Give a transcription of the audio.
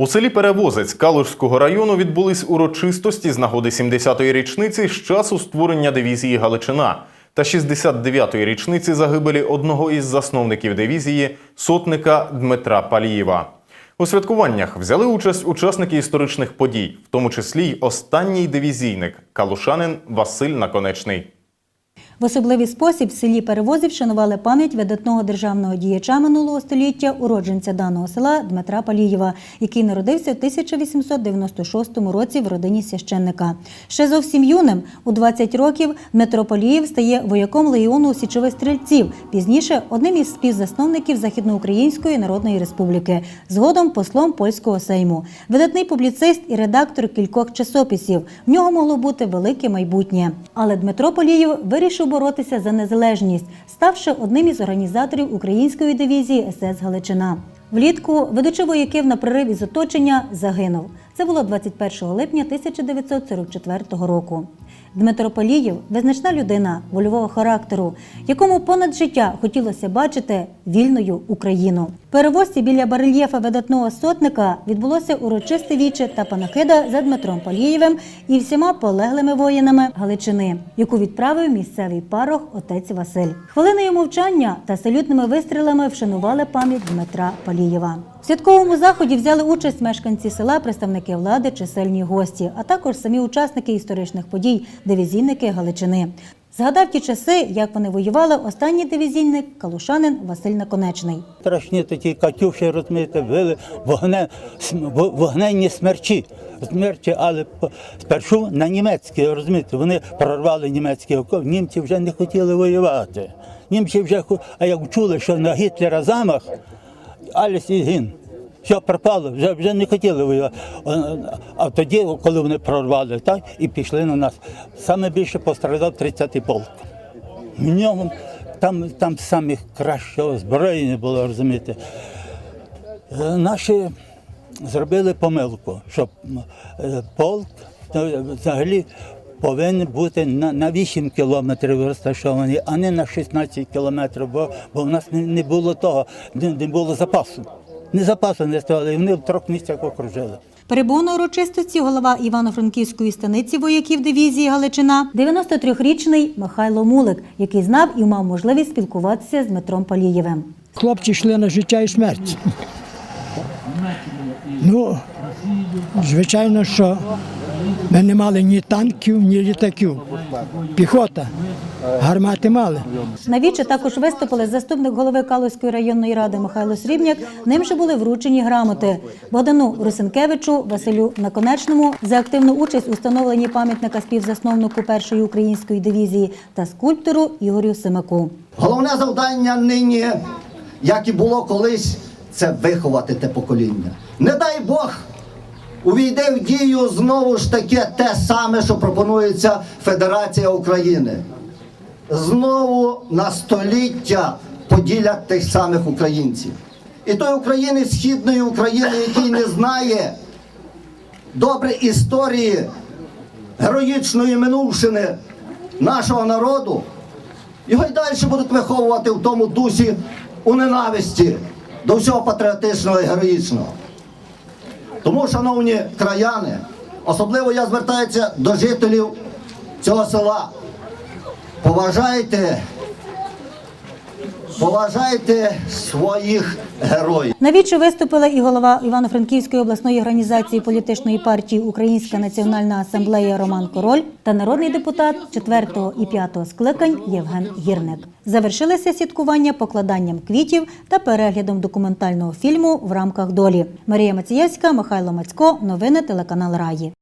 У селі Перевозець Калужського району відбулись урочистості з нагоди 70-ї річниці з часу створення дивізії Галичина та 69-ї річниці загибелі одного із засновників дивізії сотника Дмитра Палієва. У святкуваннях взяли участь учасники історичних подій, в тому числі й останній дивізійник калушанин Василь Наконечний. В особливий спосіб в селі Перевозів шанували пам'ять видатного державного діяча минулого століття, уродженця даного села Дмитра Палієва, який народився в 1896 році в родині священника. Ще зовсім юним, у 20 років, Дмитро Палієв стає вояком легіону січових стрільців, пізніше одним із співзасновників Західноукраїнської Народної Республіки, згодом послом польського сейму. Видатний публіцист і редактор кількох часописів. В нього могло бути велике майбутнє. Але Дмитро Полієв вирішив боротися за незалежність, ставши одним із організаторів української дивізії СС Галичина. Влітку, ведучи вояків на прорив із оточення, загинув. Це було 21 липня 1944 року. Дмитро Полієв визначна людина вольового характеру, якому понад життя хотілося бачити вільною Україну. Перевозці біля барельєфа видатного сотника відбулося урочисте віче та панахида за Дмитром Полієвим і всіма полеглими воїнами Галичини, яку відправив місцевий парох отець Василь. Хвилиною мовчання та салютними вистрілами вшанували пам'ять Дмитра Полієва. В святковому заході взяли участь мешканці села, представники влади, чисельні гості, а також самі учасники історичних подій, дивізійники Галичини. Згадав ті часи, як вони воювали останній дивізійник калушанин Василь Наконечний. Страшні такі катюші, розумієте, били вогне, вогненні смерчі. Смерчі, але спершу на німецькі, розумієте, вони прорвали німецький окоп, німці вже не хотіли воювати. Німці вже, а як чули, що на Гітлера замах, Аліс і гін. Все пропало, вже, вже не хотіли воювати. А, тоді, коли вони прорвали так, і пішли на нас, саме більше постраждав 30-й полк. В ньому там, там самі краще озброєння було, розумієте. Е, Наші зробили помилку, що е, полк взагалі повинен бути на, на 8 кілометрів розташований, а не на 16 кілометрів, бо, бо в нас не, не було того, не, не було запасу. Не запасу не ставили, і вони в трьох місцях окружили. Перебув на урочистості голова Івано-Франківської станиці вояків дивізії Галичина, 93-річний Михайло Мулик, який знав і мав можливість спілкуватися з Дмитром Палієвим. Хлопці йшли на життя і смерть. Ну, звичайно, що ми не мали ні танків, ні літаків. Піхота, гармати мали. На віче також виступили заступник голови Калузької районної ради Михайло Срібняк. Ним же були вручені грамоти Богдану Русенкевичу, Василю Наконечному за активну участь у встановленні пам'ятника співзасновнику першої української дивізії та скульптору Ігорю Семаку. Головне завдання нині, як і було колись, це виховати те покоління. Не дай Бог, увійде в дію знову ж таке те саме, що пропонується Федерація України. Знову на століття поділять тих самих українців. І той українець східної України, який не знає добре історії героїчної минувшини нашого народу, його й далі будуть виховувати в тому дусі у ненависті до всього патріотичного і героїчного. Тому, шановні краяни, особливо я звертаюся до жителів цього села. Поважайте, поважайте своїх героїв. Навіче виступила і голова Івано-Франківської обласної організації політичної партії Українська національна асамблея Роман Король та народний депутат 4 і 5 скликань Євген Гірник. Завершилося святкування покладанням квітів та переглядом документального фільму в рамках долі. Марія Мацієвська, Михайло Мацько. Новини телеканал Раї.